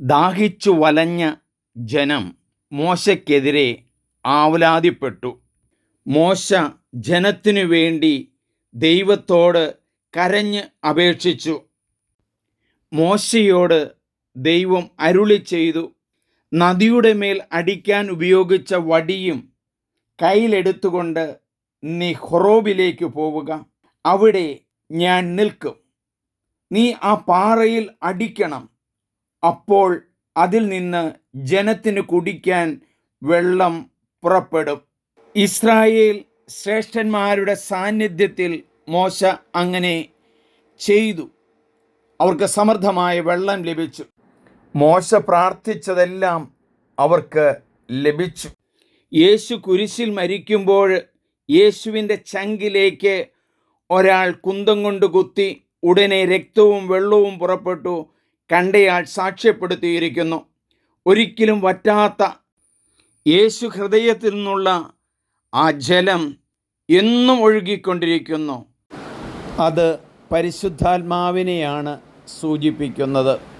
ദാഹിച്ചു വലഞ്ഞ ജനം മോശയ്ക്കെതിരെ ആവലാതിപ്പെട്ടു. മോശ ജനത്തിനു വേണ്ടി ദൈവത്തോട് കരഞ്ഞ് അപേക്ഷിച്ചു. മോശയോട് ദൈവം അരുളി ചെയ്തു. നദിയുടെ മേൽ അടിക്കാൻ ഉപയോഗിച്ച വടിയും കയ്യിലെടുത്തുകൊണ്ട് നീ ഹൊറോബിലേക്ക് പോവുക. അവിടെ ഞാൻ നിൽക്കും. നീ ആ പാറയിൽ അടിക്കണം. അപ്പോൾ അതിൽ നിന്ന് ജനത്തിന് കുടിക്കാൻ വെള്ളം പുറപ്പെടും. ഇസ്രായേൽ ശ്രേഷ്ഠന്മാരുടെ സാന്നിധ്യത്തിൽ മോശ അങ്ങനെ ചെയ്തു. അവർക്ക് സമർത്ഥമായ വെള്ളം ലഭിച്ചു. മോശ പ്രാർത്ഥിച്ചതെല്ലാം അവർക്ക് ലഭിച്ചു. യേശു കുരിശിൽ മരിക്കുമ്പോൾ യേശുവിന്റെ ചങ്കിലേക്ക് ഒരാൾ കുന്തം കൊണ്ട് കുത്തി ഉടനെ രക്തവും വെള്ളവും പുറപ്പെട്ടു. കണ്ടയാൾ സാക്ഷ്യപ്പെടുത്തിയിരിക്കുന്നു. ഒരിക്കലും വറ്റാത്ത യേശു ഹൃദയത്തിൽ നിന്നുള്ള ആ ജലം എന്നും ഒഴുകിക്കൊണ്ടിരിക്കുന്നു. അത് പരിശുദ്ധാത്മാവിനെയാണ് സൂചിപ്പിക്കുന്നത്.